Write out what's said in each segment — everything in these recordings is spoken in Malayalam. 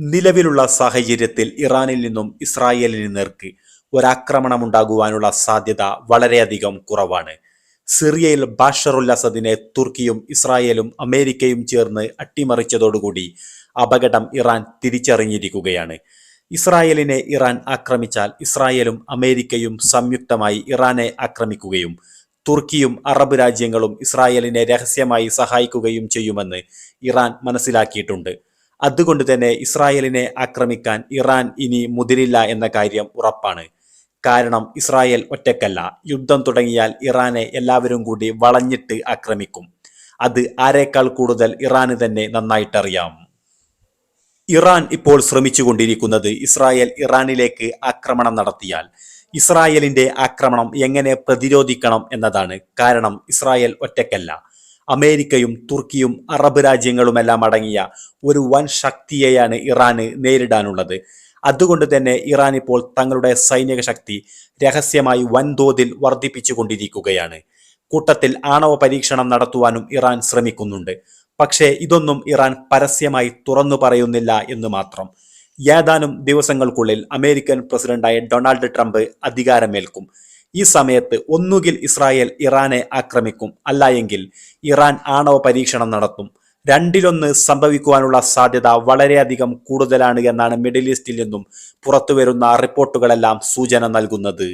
നിലവിലുള്ള സാഹചര്യത്തിൽ ഇറാനിൽ നിന്നും ഇസ്രായേലിന് നേർക്ക് ഒരാക്രമണം ഉണ്ടാകുവാനുള്ള സാധ്യത വളരെയധികം കുറവാണ്. സിറിയയിൽ ബാഷറുൽ അസദിനെ തുർക്കിയും ഇസ്രായേലും അമേരിക്കയും ചേർന്ന് അട്ടിമറിച്ചതോടുകൂടി അപകടം ഇറാൻ തിരിച്ചറിഞ്ഞിരിക്കുകയാണ്. ഇസ്രായേലിനെ ഇറാൻ ആക്രമിച്ചാൽ ഇസ്രായേലും അമേരിക്കയും സംയുക്തമായി ഇറാനെ ആക്രമിക്കുകയും തുർക്കിയും അറബ് രാജ്യങ്ങളും ഇസ്രായേലിനെ രഹസ്യമായി സഹായിക്കുകയും ചെയ്യുമെന്ന് ഇറാൻ മനസ്സിലാക്കിയിട്ടുണ്ട്. അതുകൊണ്ട് തന്നെ ഇസ്രായേലിനെ ആക്രമിക്കാൻ ഇറാൻ ഇനി മുതിരില്ല എന്ന കാര്യം ഉറപ്പാണ്. കാരണം ഇസ്രായേൽ ഒറ്റക്കല്ല യുദ്ധം തുടങ്ങിയാൽ ഇറാനെ എല്ലാവരും കൂടി വളഞ്ഞിട്ട് ആക്രമിക്കും. അത് ആരേക്കാൾ കൂടുതൽ ഇറാന് തന്നെ നന്നായിട്ടറിയാം. ഇറാൻ ഇപ്പോൾ ശ്രമിച്ചുകൊണ്ടിരിക്കുന്നത് ഇസ്രായേൽ ഇറാനിലേക്ക് ആക്രമണം നടത്തിയാൽ. ഇസ്രായേലിന്റെ ആക്രമണം എങ്ങനെ പ്രതിരോധിക്കണം എന്നതാണ്. കാരണം ഇസ്രായേൽ ഒറ്റക്കല്ല അമേരിക്കയും തുർക്കിയും അറബ് രാജ്യങ്ങളുമെല്ലാം അടങ്ങിയ ഒരു വൻ ശക്തിയെയാണ് ഇറാന് നേരിടാനുള്ളത്. അതുകൊണ്ട് തന്നെ ഇറാൻ ഇപ്പോൾ തങ്ങളുടെ സൈനിക ശക്തി രഹസ്യമായി വൻതോതിൽ വർദ്ധിപ്പിച്ചുകൊണ്ടിരിക്കുകയാണ് കൂട്ടത്തിൽ ആണവ പരീക്ഷണം നടത്തുവാനും ഇറാൻ ശ്രമിക്കുന്നുണ്ട്. പക്ഷേ ഇതൊന്നും ഇറാൻ പരസ്യമായി തുറന്നു പറയുന്നില്ല എന്ന് മാത്രം. ഏതാനും ദിവസങ്ങൾക്കുള്ളിൽ അമേരിക്കൻ പ്രസിഡന്റായ ഡൊണാൾഡ് ട്രംപ് അധികാരമേൽക്കും. ഈ സമയത്ത് ഒന്നുകിൽ ഇസ്രായേൽ ഇറാനെ ആക്രമിക്കും അല്ല എങ്കിൽ ഇറാൻ ആണവ പരീക്ഷണം നടത്തും. രണ്ടിലൊന്ന് സംഭവിക്കുവാനുള്ള സാധ്യത വളരെയധികം കൂടുതലാണ് എന്നാണ് മിഡിൽ ഈസ്റ്റിൽ നിന്നും പുറത്തുവരുന്ന റിപ്പോർട്ടുകളെല്ലാം സൂചന നൽകുന്നത്.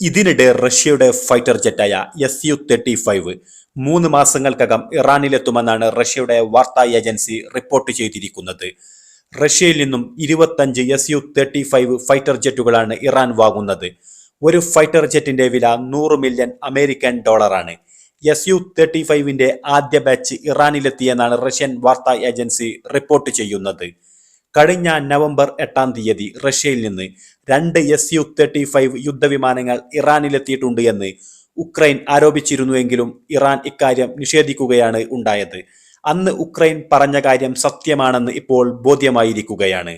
ഇതിനിടെ റഷ്യയുടെ ഫൈറ്റർ ജെറ്റായ എസ് യു തേർട്ടി ഫൈവ് മൂന്ന് മാസങ്ങൾക്കകം ഇറാനിലെത്തുമെന്നാണ് റഷ്യയുടെ വാർത്താ ഏജൻസി റിപ്പോർട്ട് ചെയ്തിരിക്കുന്നത്. റഷ്യയിൽ നിന്നും ഇരുപത്തഞ്ച് S U thirty five fighter ജെറ്റുകളാണ് Iran വാങ്ങുന്നത്. ഒരു ഫൈറ്റർ ജെറ്റിന്റെ വില നൂറ് മില്യൺ അമേരിക്കൻ ഡോളറാണ് എസ് യു തേർട്ടി ഫൈവിന്റെ ആദ്യ ബാച്ച് ഇറാനിലെത്തിയെന്നാണ് റഷ്യൻ വാർത്താ ഏജൻസി റിപ്പോർട്ട് ചെയ്യുന്നത്. കഴിഞ്ഞ നവംബർ എട്ടാം തീയതി റഷ്യയിൽ നിന്ന് രണ്ട് എസ് യു തേർട്ടി ഫൈവ് യുദ്ധവിമാനങ്ങൾ ഇറാനിലെത്തിയിട്ടുണ്ട് എന്ന് ഉക്രൈൻ ആരോപിച്ചിരുന്നുവെങ്കിലും ഇറാൻ ഇക്കാര്യം നിഷേധിക്കുകയാണ് ഉണ്ടായത്. അന്ന് ഉക്രൈൻ പറഞ്ഞ കാര്യം സത്യമാണെന്ന് ഇപ്പോൾ ബോധ്യമായിരിക്കുകയാണ്.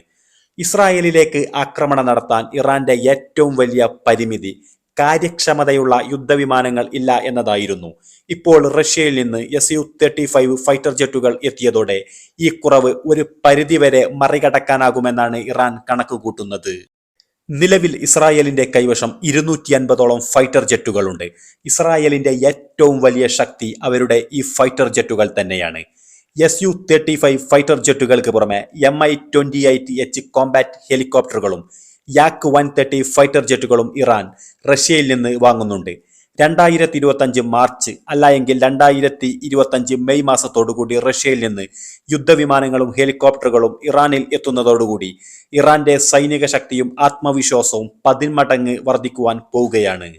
ഇസ്രായേലിലേക്ക് ആക്രമണം നടത്താൻ ഇറാന്റെ ഏറ്റവും വലിയ പരിമിതി കാര്യക്ഷമതയുള്ള യുദ്ധവിമാനങ്ങൾ ഇല്ല എന്നതായിരുന്നു. ഇപ്പോൾ റഷ്യയിൽ നിന്ന് S U thirty five fighter ജെറ്റുകൾ എത്തിയതോടെ ഈ കുറവ് ഒരു പരിധിവരെ മറികടക്കാനാകുമെന്നാണ് ഇറാൻ കണക്കുകൂട്ടുന്നത്. നിലവിൽ ഇസ്രായേലിന്റെ കൈവശം ഇരുന്നൂറ്റി അൻപതോളം ഫൈറ്റർ ജെറ്റുകളുണ്ട്. ഇസ്രായേലിന്റെ ഏറ്റവും വലിയ ശക്തി അവരുടെ ഈ ഫൈറ്റർ ജെറ്റുകൾ തന്നെയാണ്. S U thirty five fighter ജെറ്റുകൾക്ക് പുറമെ M I twenty eight H combat ഹെലികോപ്റ്ററുകളും Yak one thirty fighter ജെറ്റുകളും ഇറാൻ റഷ്യയിൽ നിന്ന് വാങ്ങുന്നുണ്ട്. രണ്ടായിരത്തി ഇരുപത്തഞ്ച് മാർച്ച് അല്ല എങ്കിൽ രണ്ടായിരത്തി ഇരുപത്തഞ്ച് മെയ് മാസത്തോടുകൂടി റഷ്യയിൽ നിന്ന് യുദ്ധവിമാനങ്ങളും ഹെലികോപ്റ്ററുകളും ഇറാനിൽ എത്തുന്നതോടുകൂടി ഇറാന്റെ സൈനിക ശക്തിയും ആത്മവിശ്വാസവും പതിന്മടങ്ങ് വർദ്ധിക്കുവാൻ പോവുകയാണ്.